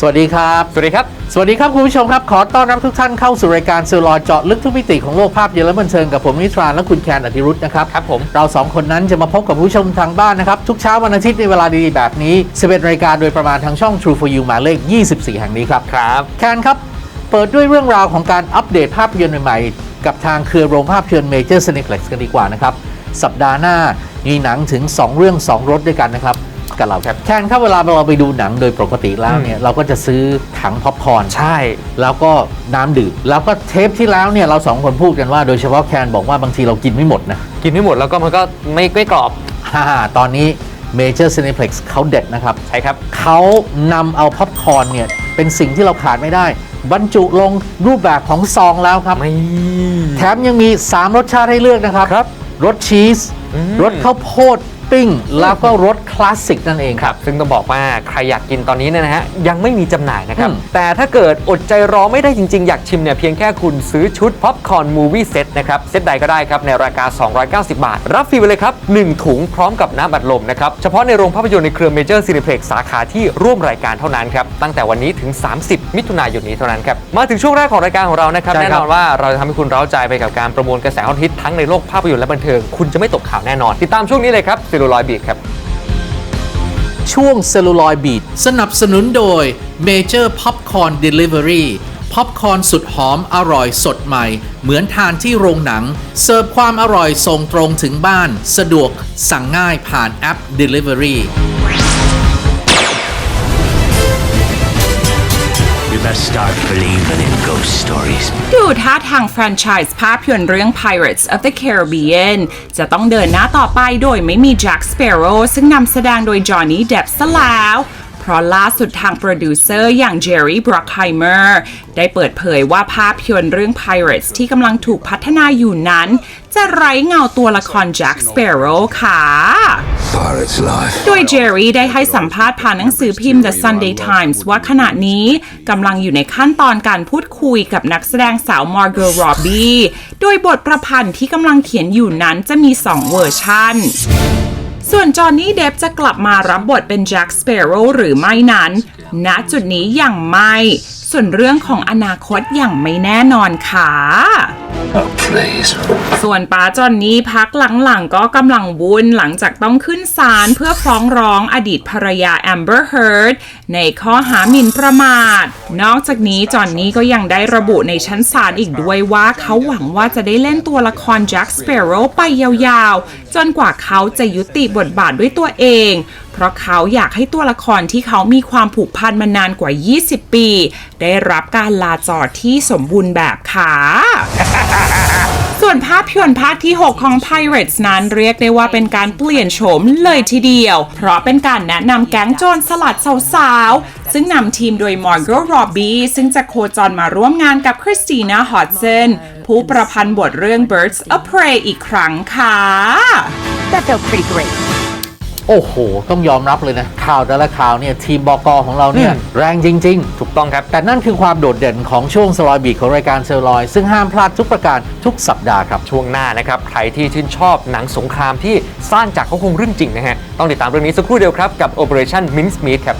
สวัสดีครับ สวัสดีครับ สวัสดีครับคุณผู้ชมครับ ขอต้อนรับทุกท่านเข้าสู่รายการเซลลอยเจาะลึกทุกมิติของโลกภาพยนตร์และบันเทิงกับผมนิทรานและคุณแคนอธิรุธนะครับครับผมเราสองคนนั้นจะมาพบกับผู้ชมทางบ้านนะครับ ทุกเช้าวันอาทิตย์ในเวลาดีๆแบบนี้ 11รายการโดยประมาณทางช่อง True for You หมายเลข 24 แห่งนี้ครับครับแคนครับ เปิดด้วยเรื่องราวของการอัปเดตภาพยนตร์ใหม่ๆกับทางเครือโรงภาพยนตร์เมเจอร์ Cineplex กันดีกว่านะครับสัปดาห์หน้ามีหนังถึง 2 เรื่อง 2รสด้วยกันนะครับ กับเราครับแคนครับเวลาเราไปดูหนังโดยปกติแล้วเนี่ยเราก็จะซื้อถังพ็อปคอร์นใช่ แล้วแล้วก็น้ำดื่มแล้วก็เทปที่แล้วเนี่ยเราสองคนพูดกันว่าโดยเฉพาะแคนบอกว่าบางทีเรากินไม่หมดนะกินไม่หมดแล้วก็มันก็ไม่ไม่กรอบฮ่าตอนนี้ Major Cineplex เขาเด็ดนะครับ ใช่ครับเขานำเอาพ็อปคอร์นเนี่ยเป็นสิ่งที่เราขาดไม่ได้ บรรจุลงรูปแบบของซองแล้วครับไม่แถมยังมี 3 รสชาติให้เลือกนะครับครับรสชีสอืมรสข้าวโพด ปิ้ง แล้วก็รสคลาสสิกนั่นเอง ครับ ซึ่งต้องบอกว่าใครอยากกินตอนนี้เนี่ยนะฮะยังไม่มีจำหน่ายนะครับ อืม แต่ถ้าเกิดอดใจรอไม่ได้จริง ๆ อยากชิมเนี่ยเพียงแค่คุณซื้อชุดพ็อปคอร์นมูวี่เซตนะครับ เซตใดก็ได้ครับ ในราคา 290 บาท รับฟรีไปเลยครับ 1 ถุงพร้อมกับน้ำอัดลมนะครับ เฉพาะในโรงภาพยนตร์ในเครือเมเจอร์ซีนิเพล็กสาขาที่ร่วมรายการเท่านั้นครับ ตั้งแต่วันนี้ถึง 30 มิถุนายนนี้เท่านั้นครับมาถึงช่วงแรกของรายการของเรานะครับใช่แน่ครันบอนว่าเราจะทำให้คุณเร้าใจไปกับการประมวลกระแสฮอตฮิตทั้งในโลกภาพยนตร์และบันเทิงคุณจะไม่ตกข่าวแน่นอนติดตามช่วงนี้เลยครับซิลูลอยบีครับ ช่วง Celluloid Beat สนับสนุนโดย Major Popcorn Delivery พ็อปคอร์นสุดหอมอร่อยสดใหม่ เหมือนทานที่โรงหนัง เสิร์ฟความอร่อยส่งตรงถึงบ้าน สะดวกสั่งง่ายผ่านแอป Delivery We must start believing in ghost stories. ดูท่าทางแฟรนไชส์ภาพยนตร์เรื่อง Pirates of the Caribbean จะต้องเดินหน้าต่อไปโดยไม่มี Jack Sparrow ซึ่งนำแสดงโดย Johnny Depp ซะแล้ว เพราะล่าสุดทางโปรดิวเซอร์อย่าง Jerry Bruckheimer ได้เปิดเผยว่าภาพยนตร์เรื่อง Pirates ที่กำลังถูกพัฒนาอยู่นั้น จะไร้เงาตัวละคร Jack Sparrow ค่ะ Pirate's life. โดยเจอรี่ได้ให้สัมภาษณ์ผ่านหนังสือพิมพ์ The Sunday Times ว่าขณะนี้กำลังอยู่ในขั้นตอนการพูดคุยกับนักแสดงสาว Margot Robbie โดยบทประพันธ์ที่กำลังเขียนอยู่นั้นจะมี 2 เวอร์ชัน ส่วนจอห์นนี่เดฟจะกลับมารับบทเป็นแจ็คสเปโร่หรือไม่นั้น ณจุดนี้ยังไม่ ส่วนเรื่องของอนาคตยังไม่แน่นอนค่ะ ส่วนป้าจอนนี่พักหลังๆ ก็กำลังวุ่นหลังจากต้องขึ้นศาลเพื่อฟ้องร้องอดีตภรรยาแอมเบอร์เฮิร์ดในข้อหาหมิ่นประมาท นอกจากนี้จอนนี่ก็ยังได้ระบุในชั้นศาลอีกด้วยว่าเขาหวังว่าจะได้เล่นตัวละครแจ็คสเปโร่ไปยาวๆ จนกว่าเขาจะยุติบทบาทด้วยตัวเอง เพราะเขาอยากให้ตัวละครที่เขามีความผูกพันมานานกว่า 20 ปี ได้รับการลาจอดที่สมบูรณ์แบบค่ะ ส่วนภาพยนตร์ภาคที่ 6 ของ Pirates นั้นเรียกได้ว่าเป็นการเปลี่ยนโฉมเลยทีเดียว เพราะเป็นการแนะนำแก๊งโจรสลัดสาวๆ ซึ่งนำทีมโดย Margot Robbie ซึ่งจะโคจรมาร่วมงานกับ Christina Hodson ผู้ประพันธ์บทเรื่อง Birds of Prey อีกครั้งค่ะ That felt pretty great. โอ้โห ต้องยอมรับเลยนะ ข่าวแต่ละข่าวเนี่ยทีมบกของเราเนี่ยอืมแรงจริงถูกต้องครับๆแต่นั่นคือความโดดเด่นของช่วงสลอยบีของรายการเซลลอย ซึ่งห้ามพลาดทุกประการทุกสัปดาห์ครับ ช่วงหน้านะครับ ใครที่ชื่นชอบหนังสงครามที่สร้างจากเขาคงเรื่องจริงนะฮะ ต้องติดตามเรื่องนี้สักครู่เดียวครับกับ Operation Mincemeat ครับ